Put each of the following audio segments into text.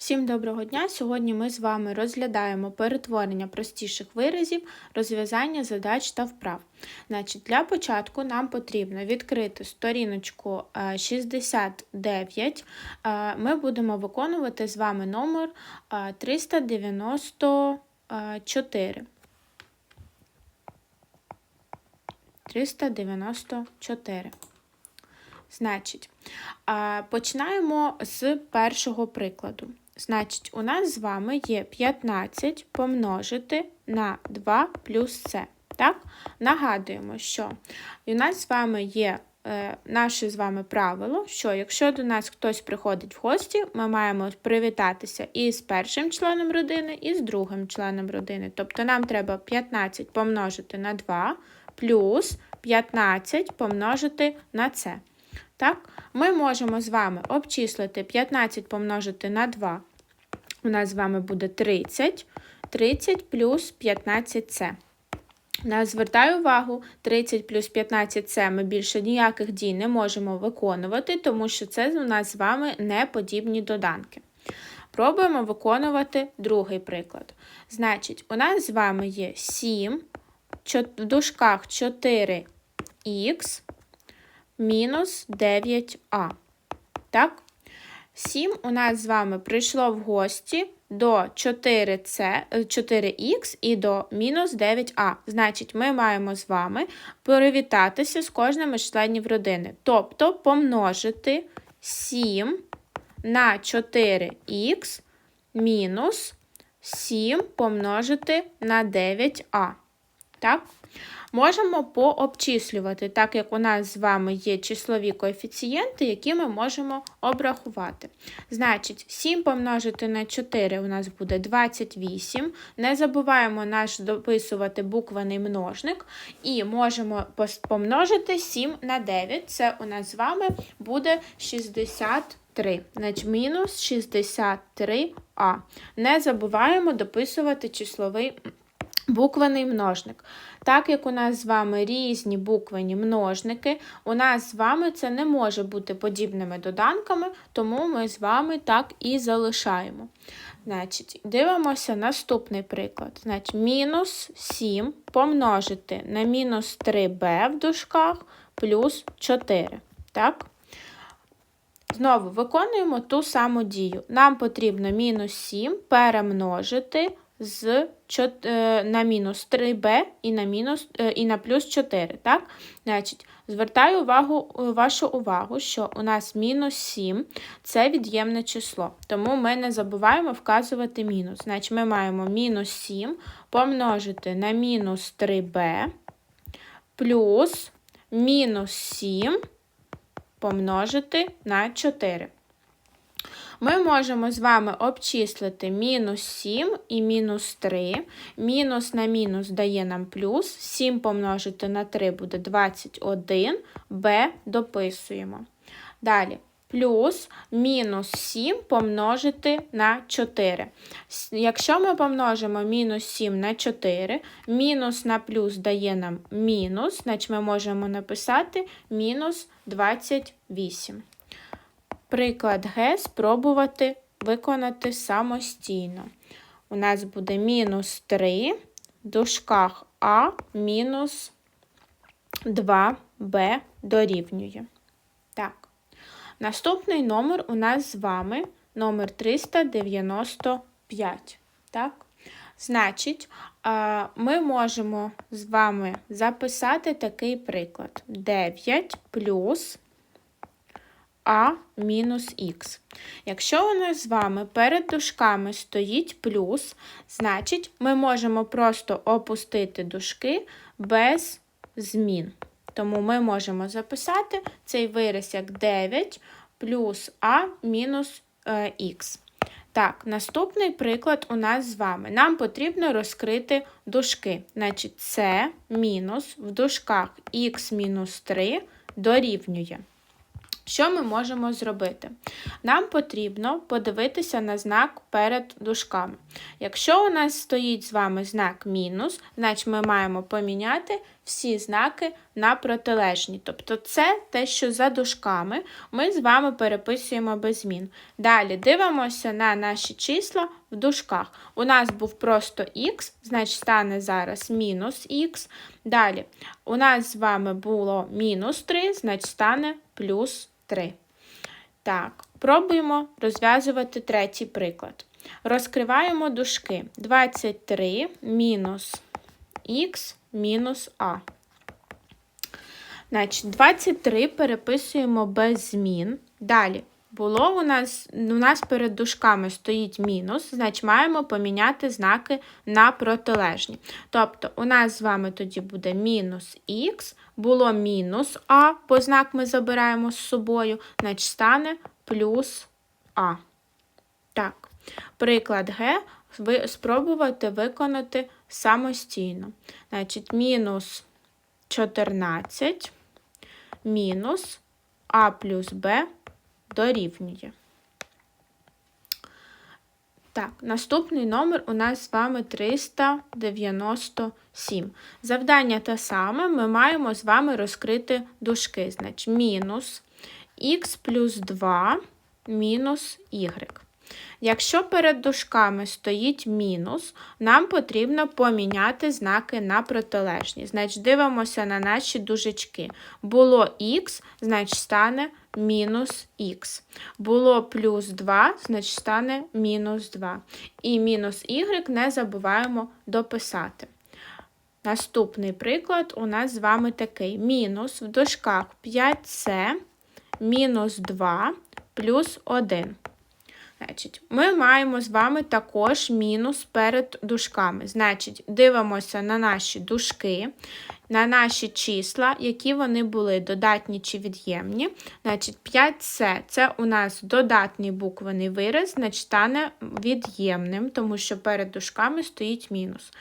Всім доброго дня! Сьогодні ми з вами розглядаємо перетворення простіших виразів, розв'язання задач та вправ. Значить, Для початку нам потрібно відкрити сторіночку е, 69. Е, Ми будемо виконувати з вами номер е, 394. 394. Значить, починаємо з першого прикладу. Значить, у нас з вами є 15 помножити на 2 плюс С. Так? Нагадуємо, що у нас з вами є е, наше з вами правило, що якщо до нас хтось приходить в гості, ми маємо привітатися і з першим членом родини, і з другим членом родини. Тобто нам треба 15 помножити на 2 плюс 15 помножити на С. Так? Ми можемо з вами обчислити 15 помножити на 2. У нас з вами буде 30. 30 плюс 15С. Звертаю увагу, 30 плюс 15С ми більше ніяких дій не можемо виконувати, тому що це у нас з вами не подібні доданки. Пробуємо виконувати другий приклад. Значить, у нас з вами є 7, в дужках 4х мінус 9а. Так? 7 у нас з вами прийшло в гості до 4C, 4х і до мінус 9а. Значить, ми маємо з вами привітатися з кожним із членів родини. Тобто помножити 7 на 4х мінус 7 помножити на 9а. Так? Можемо пообчислювати, так як у нас з вами є числові коефіцієнти, які ми можемо обрахувати. Значить, 7 помножити на 4 у нас буде 28. Не забуваємо наш дописувати буквений множник. І можемо помножити 7 на 9. Це у нас з вами буде 63. Значить, мінус 63а. Не забуваємо дописувати числовий Буквений множник. Так як у нас з вами різні буквені множники, у нас з вами це не може бути подібними доданками, тому ми з вами так і залишаємо. Значить, Дивимося наступний приклад. Значить, Мінус 7 помножити на мінус 3b в дужках плюс 4. Так? Знову виконуємо ту саму дію. Нам потрібно мінус 7 перемножити з е, на мінус 3b і на мінус, е, і на плюс 4. Так? Значить, Звертаю увагу, е, вашу увагу, що у нас мінус 7 це від'ємне число, тому ми не забуваємо вказувати мінус. Значить, Ми маємо мінус 7 помножити на мінус 3b плюс мінус 7 помножити на 4 ми можемо з вами обчислити мінус 7 і мінус 3. Мінус на мінус дає нам плюс. 7 помножити на 3 буде 21, b дописуємо. Далі. Плюс мінус 7 помножити на 4. Якщо ми помножимо мінус 7 на 4, мінус на плюс дає нам мінус, значить ми можемо написати мінус 28. Приклад Г спробувати виконати самостійно. У нас буде мінус 3 в дужках А мінус 2Б дорівнює. Так. Наступний номер у нас з вами номер 395. Так? Значить, ми можемо з вами записати такий приклад: 9 плюс а мінус х. Якщо у нас з вами перед дужками стоїть плюс, значить ми можемо просто опустити дужки без змін. Тому ми можемо записати цей вираз як 9 плюс а мінус х. Е, так, наступний приклад у нас з вами. Нам потрібно розкрити дужки. Значить, це мінус в дужках х мінус 3 дорівнює. Що ми можемо зробити? Нам потрібно подивитися на знак перед дужками. Якщо у нас стоїть з вами знак мінус, значить ми маємо поміняти всі знаки на протилежні. Тобто це те, що за дужками ми з вами переписуємо без змін. Далі дивимося на наші числа в дужках. У нас був просто х, значить стане зараз мінус х. Далі у нас з вами було мінус 3, значить стане плюс 3. Так, пробуємо розв'язувати третій приклад. Розкриваємо дужки. 23 мінус х мінус а. Значить, 23 переписуємо без змін. Далі. Було у нас у нас перед дужками стоїть мінус, значить маємо поміняти знаки на протилежні. Тобто, у нас з вами тоді буде мінус х, було мінус а, бо знак ми забираємо з собою, значить стане плюс а. Так, приклад Г ви спробувати виконати самостійно. Значить, мінус 14 мінус а плюс Б дорівнює. Так, наступний номер у нас з вами 397. Завдання те саме, ми маємо з вами розкрити дужки. Значить, мінус х плюс 2 мінус y. Якщо перед дужками стоїть мінус, нам потрібно поміняти знаки на протилежні. Значить, дивимося на наші дужечки. Було х, значить стане мінус х. Було плюс 2, значить стане мінус 2. І мінус y не забуваємо дописати. Наступний приклад у нас з вами такий: мінус в дужках 5c мінус 2 плюс 1. Значить, Ми маємо з вами також мінус перед дужками. Значить, дивимося на наші дужки, на наші числа, які вони були, додатні чи від'ємні. Значить, 5С це у нас додатний буквений вираз, значить стане від'ємним, тому що перед дужками стоїть мінус.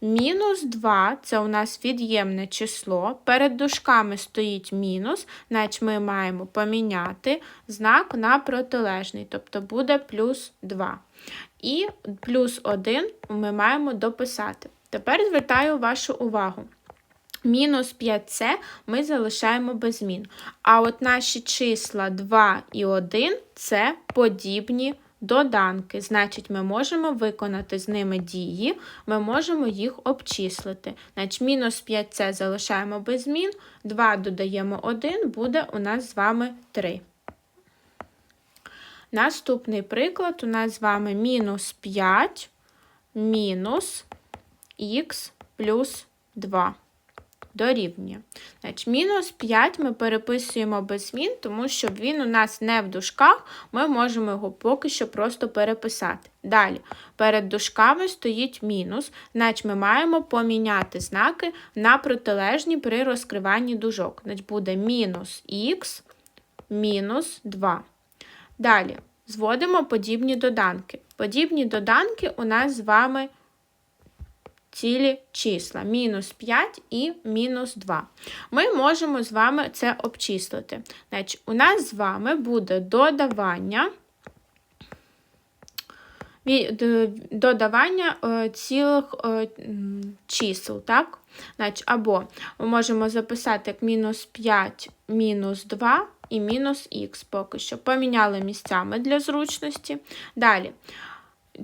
Мінус 2 це у нас від'ємне число. Перед дужками стоїть мінус, значить ми маємо поміняти знак на протилежний, тобто буде плюс 2. І плюс 1 ми маємо дописати. Тепер звертаю вашу увагу. Мінус 5С ми залишаємо без змін. А от наші числа 2 і 1 це подібні доданки. Значить, ми можемо виконати з ними дії, ми можемо їх обчислити. Значить, мінус 5С залишаємо без змін, 2 додаємо 1, буде у нас з вами 3. Наступний приклад у нас з вами мінус 5 мінус х плюс 2 дорівнює. Значить, Мінус 5 ми переписуємо без змін, тому що він у нас не в дужках, ми можемо його поки що просто переписати. Далі, перед дужками стоїть мінус, значить ми маємо поміняти знаки на протилежні при розкриванні дужок. Значить, буде мінус х мінус 2. Далі, зводимо подібні доданки. Подібні доданки у нас з вами цілі числа мінус 5 і мінус 2. Ми можемо з вами це обчислити. Значить, У нас з вами буде додавання. Додавання е, цілих е, чисел, так? Значить, Або ми можемо записати як мінус 5 мінус 2 і мінус х поки що. Поміняли місцями для зручності. Далі.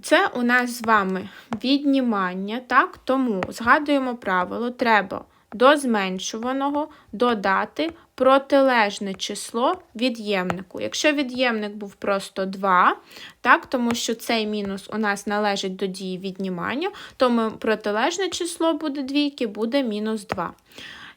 Це у нас з вами віднімання, так? Тому згадуємо правило, треба до зменшуваного додати протилежне число від'ємнику. Якщо від'ємник був просто 2, так, тому що цей мінус у нас належить до дії віднімання, то протилежне число буде двійки, буде мінус 2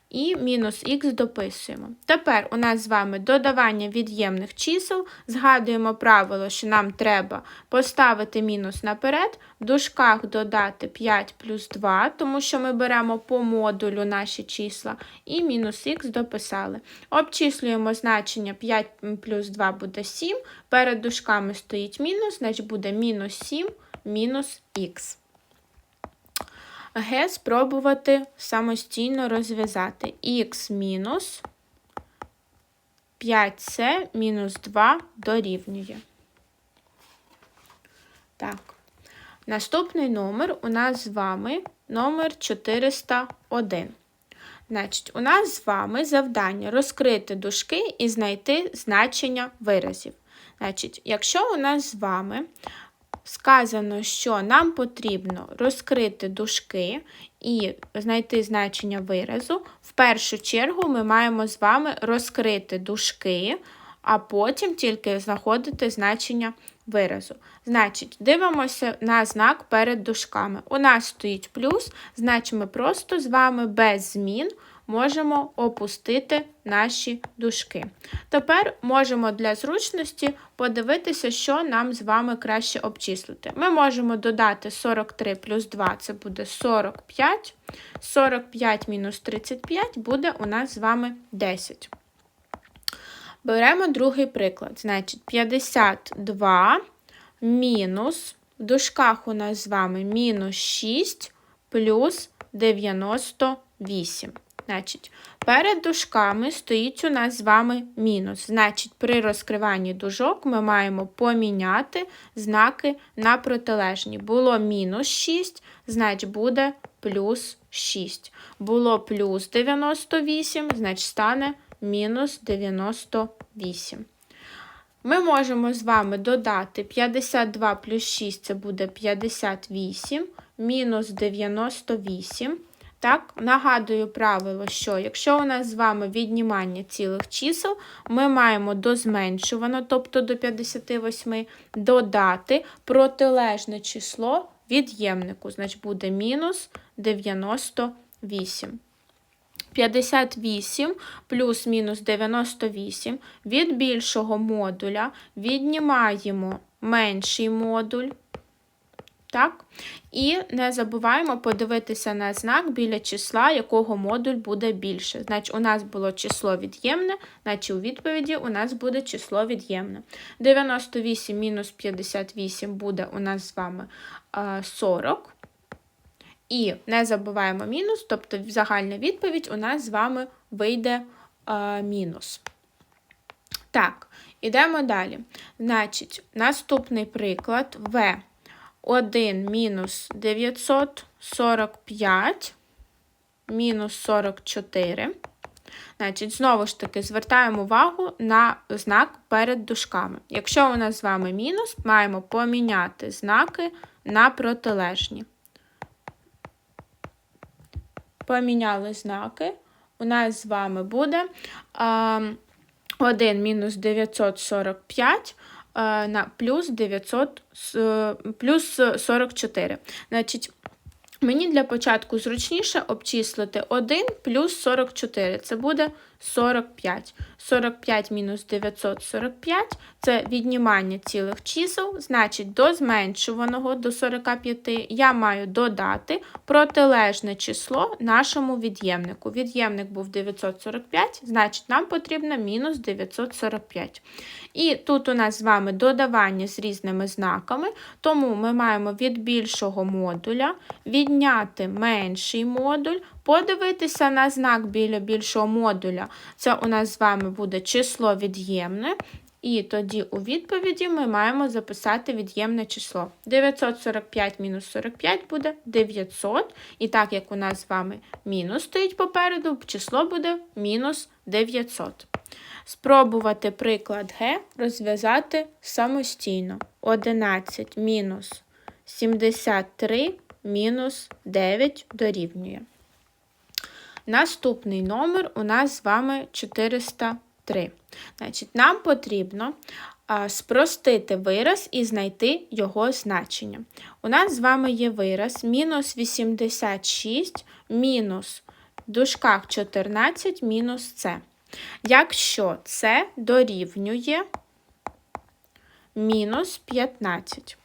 і мінус х дописуємо. Тепер у нас з вами додавання від'ємних чисел. Згадуємо правило, що нам треба поставити мінус наперед, в дужках додати 5 плюс 2, тому що ми беремо по модулю наші числа, і мінус х дописали. Обчислюємо значення 5 плюс 2 буде 7. Перед дужками стоїть мінус, значить буде мінус 7 мінус х. Г спробувати самостійно розв'язати х мінус 5С мінус 2 дорівнює. Так. Наступний номер у нас з вами номер 401. Значить, у нас з вами завдання розкрити дужки і знайти значення виразів. Значить, якщо у нас з вами сказано, що нам потрібно розкрити дужки і знайти значення виразу, в першу чергу ми маємо з вами розкрити дужки, а потім тільки знаходити значення виразу. Значить, дивимося на знак перед дужками. У нас стоїть плюс, значить ми просто з вами без змін можемо опустити наші дужки. Тепер можемо для зручності подивитися, що нам з вами краще обчислити. Ми можемо додати 43 плюс 2 це буде 45. 45 мінус 35 буде у нас з вами 10. Беремо другий приклад. Значить, 52 мінус, в дужках у нас з вами мінус 6 плюс 98. Значить, перед дужками стоїть у нас з вами мінус. Значить, при розкриванні дужок ми маємо поміняти знаки на протилежні. Було мінус 6, значить буде плюс 6. Було плюс 98, значить стане мінус 98. Ми можемо з вами додати 52 плюс 6 це буде 58, мінус 98. Так, Нагадую правило, що якщо у нас з вами віднімання цілих чисел, ми маємо до зменшувано, тобто до 58, додати протилежне число від'ємнику, значить буде мінус 98. 58 плюс мінус 98 від більшого модуля віднімаємо менший модуль. Так? І не забуваємо подивитися на знак біля числа, якого модуль буде більше. Значить, у нас було число від'ємне, значить у відповіді у нас буде число від'ємне. 98 мінус 58 буде у нас з вами 40. І не забуваємо мінус, тобто загальна відповідь у нас з вами вийде мінус. Так, ідемо далі. Значить, наступний приклад В 1 мінус 945 мінус 44. Значить, знову ж таки, звертаємо увагу на знак перед дужками. Якщо у нас з вами мінус, маємо поміняти знаки на протилежні поміняли знаки. У нас з вами буде 1 мінус 945 а, на плюс 900, плюс 44. Значить, Мені для початку зручніше обчислити 1 плюс 44. Це буде 45. 45 мінус 945 це віднімання цілих чисел, значить, до зменшуваного до 45 я маю додати протилежне число нашому від'ємнику. Від'ємник був 945, значить, нам потрібно мінус 945. І тут у нас з вами додавання з різними знаками, тому ми маємо від більшого модуля відняти менший модуль, подивитися на знак біля більшого модуля. Це у нас з вами буде число від'ємне. І тоді у відповіді ми маємо записати від'ємне число. 945 мінус 45 буде 900. І так як у нас з вами мінус стоїть попереду, число буде мінус 900. Спробувати приклад Г розв'язати самостійно. 11 мінус 73 мінус 9 дорівнює. Наступний номер у нас з вами 403. Значить, Нам потрібно спростити вираз і знайти його значення. У нас з вами є вираз мінус 86 мінус в дужках 14 мінус С. Якщо це дорівнює мінус 15.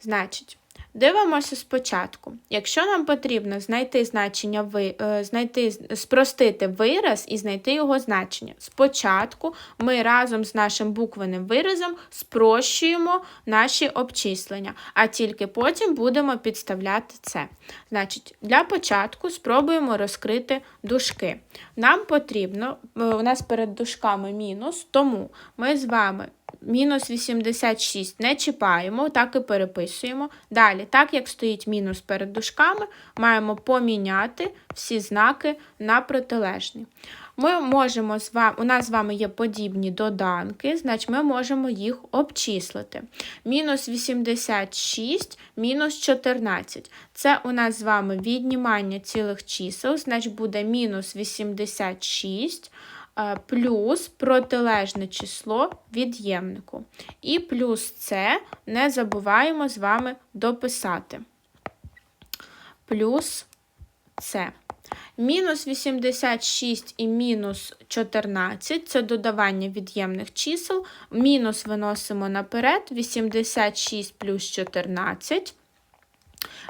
Значить, Дивимося спочатку. Якщо нам потрібно знайти значення ви, е, знайти, спростити вираз і знайти його значення. Спочатку ми разом з нашим буквенним виразом спрощуємо наші обчислення, а тільки потім будемо підставляти це. Значить, для початку спробуємо розкрити дужки. Нам потрібно, е, у нас перед дужками мінус, тому ми з вами мінус 86 не чіпаємо, так і переписуємо. Далі, так як стоїть мінус перед дужками, маємо поміняти всі знаки на протилежні. Ми можемо з вами, У нас з вами є подібні доданки, значить ми можемо їх обчислити. Мінус 86, мінус 14. Це у нас з вами віднімання цілих чисел, значить буде мінус 86. Е, плюс протилежне число від'ємнику. І плюс це не забуваємо з вами дописати. Плюс це. Мінус 86 і мінус 14 це додавання від'ємних чисел. Мінус виносимо наперед, 86 плюс 14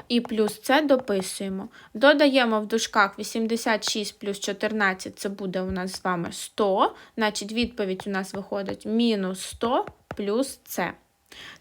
і плюс це дописуємо. Додаємо в дужках 86 плюс 14, це буде у нас з вами 100. Значить, відповідь у нас виходить мінус 100 плюс це.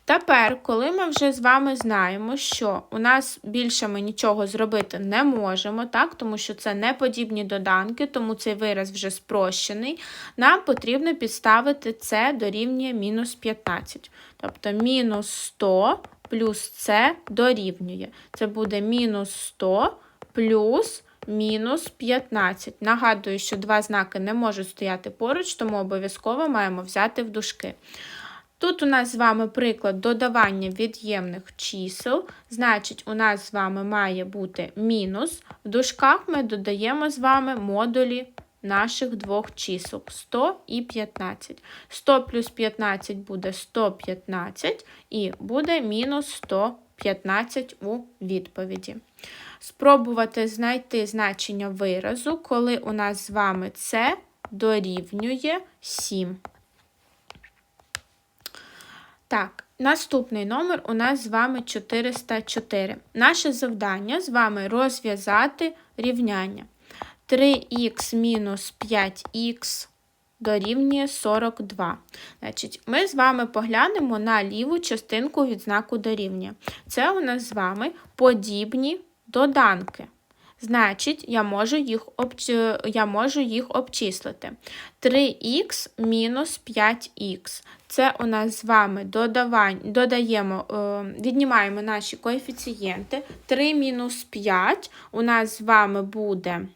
Тепер, коли ми вже з вами знаємо, що у нас більше ми нічого зробити не можемо, так, тому що це не подібні доданки, тому цей вираз вже спрощений, нам потрібно підставити це дорівнює мінус 15. Тобто мінус 100 плюс це дорівнює. Це буде мінус 100 плюс мінус 15. Нагадую, що два знаки не можуть стояти поруч, тому обов'язково маємо взяти в дужки. Тут у нас з вами приклад додавання від'ємних чисел. Значить, у нас з вами має бути мінус. В дужках ми додаємо з вами модулі наших двох чисел 100 і 15. 100 плюс 15 буде 115 і буде мінус 115 у відповіді. Спробувати знайти значення виразу, коли у нас з вами це дорівнює 7. Так, наступний номер у нас з вами 404. Наше завдання з вами розв'язати рівняння. 3х мінус 5х дорівнює 42. Значить, Ми з вами поглянемо на ліву частинку від знаку дорівнює. Це у нас з вами подібні доданки. Значить, я можу їх обч... я можу їх обчислити. 3х мінус 5х. Це у нас з вами додавань... додаємо, е, віднімаємо наші коефіцієнти. 3 мінус 5 у нас з вами буде.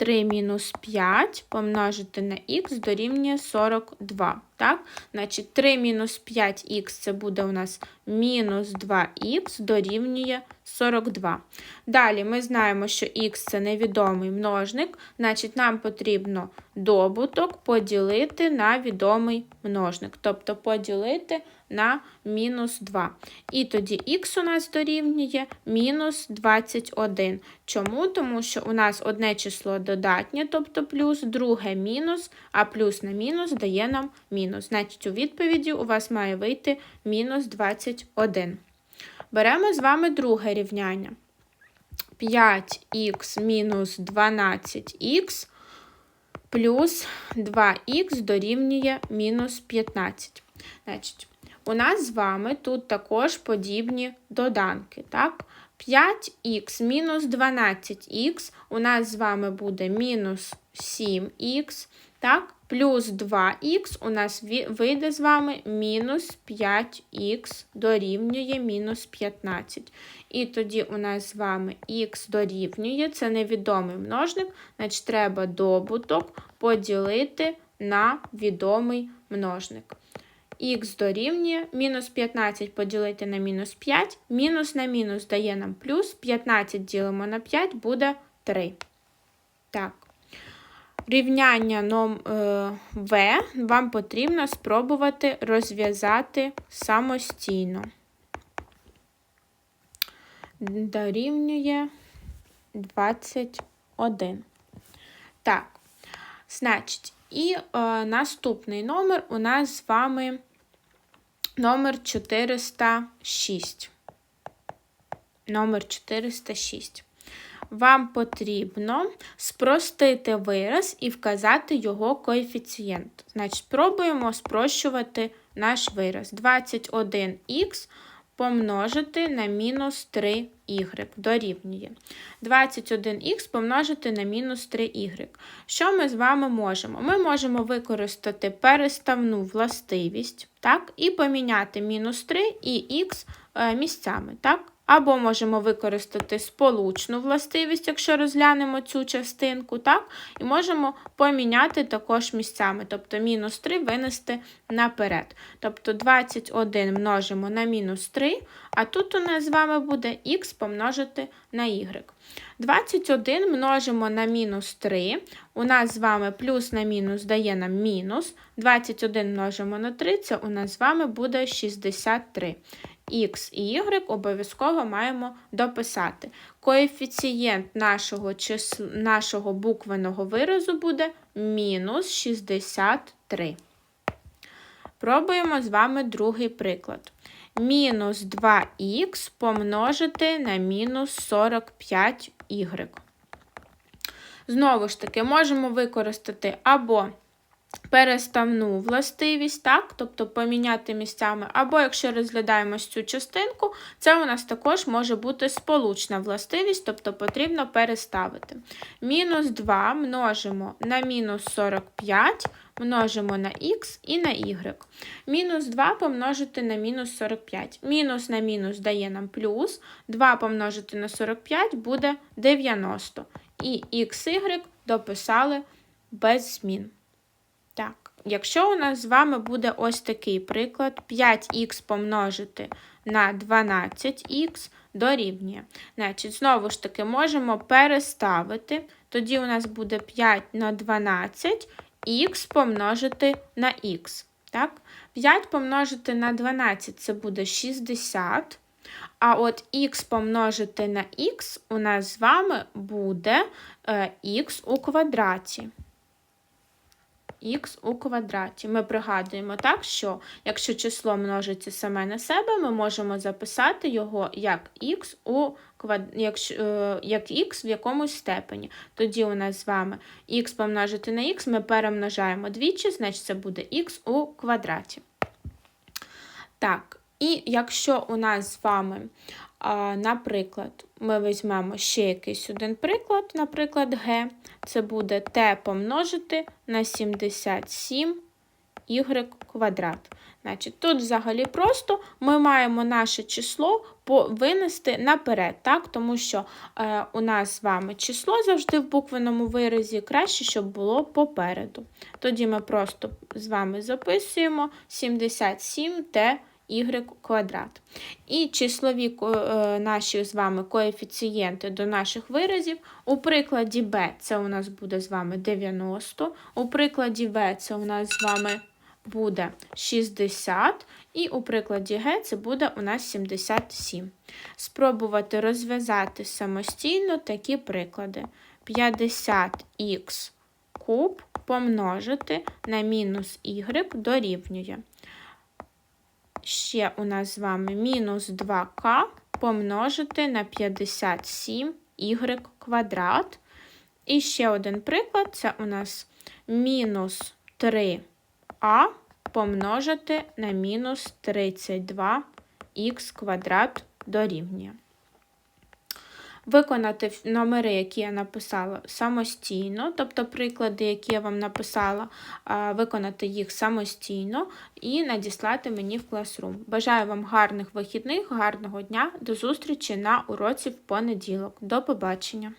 3 мінус 5 помножити на х дорівнює 42. Так? Значить, 3 мінус 5х це буде у нас мінус 2х дорівнює 42. Далі ми знаємо, що х це невідомий множник, значить, нам потрібно добуток поділити на відомий множник. Тобто поділити на мінус 2. І тоді х у нас дорівнює мінус 21. Чому? Тому що у нас одне число додатнє, тобто плюс, друге мінус, а плюс на мінус дає нам мінус. Значить, у відповіді у вас має вийти мінус 21. Беремо з вами друге рівняння. 5х мінус 12х плюс 2х дорівнює мінус 15. Значить, у нас з вами тут також подібні доданки. так? 5х мінус 12х у нас з вами буде мінус 7х, так? плюс 2х у нас вийде з вами мінус 5х дорівнює мінус 15. І тоді у нас з вами х дорівнює, це невідомий множник, значить треба добуток поділити на відомий множник х дорівнює мінус 15 поділити на мінус 5, мінус на мінус дає нам плюс, 15 ділимо на 5 буде 3. Так. Рівняння ном, е, В вам потрібно спробувати розв'язати самостійно. Дорівнює 21. Так, значить, і е, наступний номер у нас з вами номер 406. номер 406. Вам потрібно спростити вираз і вказати його коефіцієнт. Значить, спробуємо спрощувати наш вираз. 21х помножити на мінус 3y дорівнює. 21х помножити на мінус 3y. Що ми з вами можемо? Ми можемо використати переставну властивість так, і поміняти мінус 3 і х е, місцями. так? Або можемо використати сполучну властивість, якщо розглянемо цю частинку, так? І можемо поміняти також місцями, тобто мінус 3 винести наперед. Тобто 21 множимо на мінус 3, а тут у нас з вами буде х помножити на y. 21 множимо на мінус 3. У нас з вами плюс на мінус дає нам мінус. 21 множимо на 3, це у нас з вами буде 63. Х і y обов'язково маємо дописати. Коефіцієнт нашого числа, нашого буквеного виразу буде мінус 63. Пробуємо з вами другий приклад. Мінус 2х помножити на мінус 45y. Знову ж таки, можемо використати або переставну властивість, так, тобто поміняти місцями, або якщо розглядаємо цю частинку, це у нас також може бути сполучна властивість, тобто потрібно переставити. Мінус 2 множимо на мінус 45, множимо на х і на y. Мінус 2 помножити на мінус 45. Мінус на мінус дає нам плюс, 2 помножити на 45 буде 90. І х, y дописали без змін. Якщо у нас з вами буде ось такий приклад, 5х помножити на 12х дорівнює. Значить, знову ж таки, можемо переставити, тоді у нас буде 5 на 12 х помножити на х. Так? 5 помножити на 12 це буде 60. А от х помножити на х у нас з вами буде е, х у квадраті х у квадраті. Ми пригадуємо так, що якщо число множиться саме на себе, ми можемо записати його як х у квад... як, е, х в якомусь степені. Тоді у нас з вами х помножити на х, ми перемножаємо двічі, значить це буде х у квадраті. Так, і якщо у нас з вами Наприклад, ми візьмемо ще якийсь один приклад, наприклад, Г. Це буде t помножити на 77 y квадрат. Значить, Тут взагалі просто ми маємо наше число винести наперед, так? тому що е, у нас з вами число завжди в буквеному виразі краще, щоб було попереду. Тоді ми просто з вами записуємо 77t y квадрат. І числові е, наші з вами коефіцієнти до наших виразів. У прикладі b це у нас буде з вами 90, у прикладі v це у нас з вами буде 60, і у прикладі Г це буде у нас 77. Спробувати розв'язати самостійно такі приклади. 50х куб помножити на мінус y дорівнює ще у нас з вами мінус 2к помножити на 57 y квадрат. І ще один приклад це у нас мінус 3а помножити на мінус 32х квадрат дорівнює виконати номери, які я написала самостійно, тобто приклади, які я вам написала, виконати їх самостійно і надіслати мені в Classroom. Бажаю вам гарних вихідних, гарного дня, до зустрічі на уроці в понеділок. До побачення!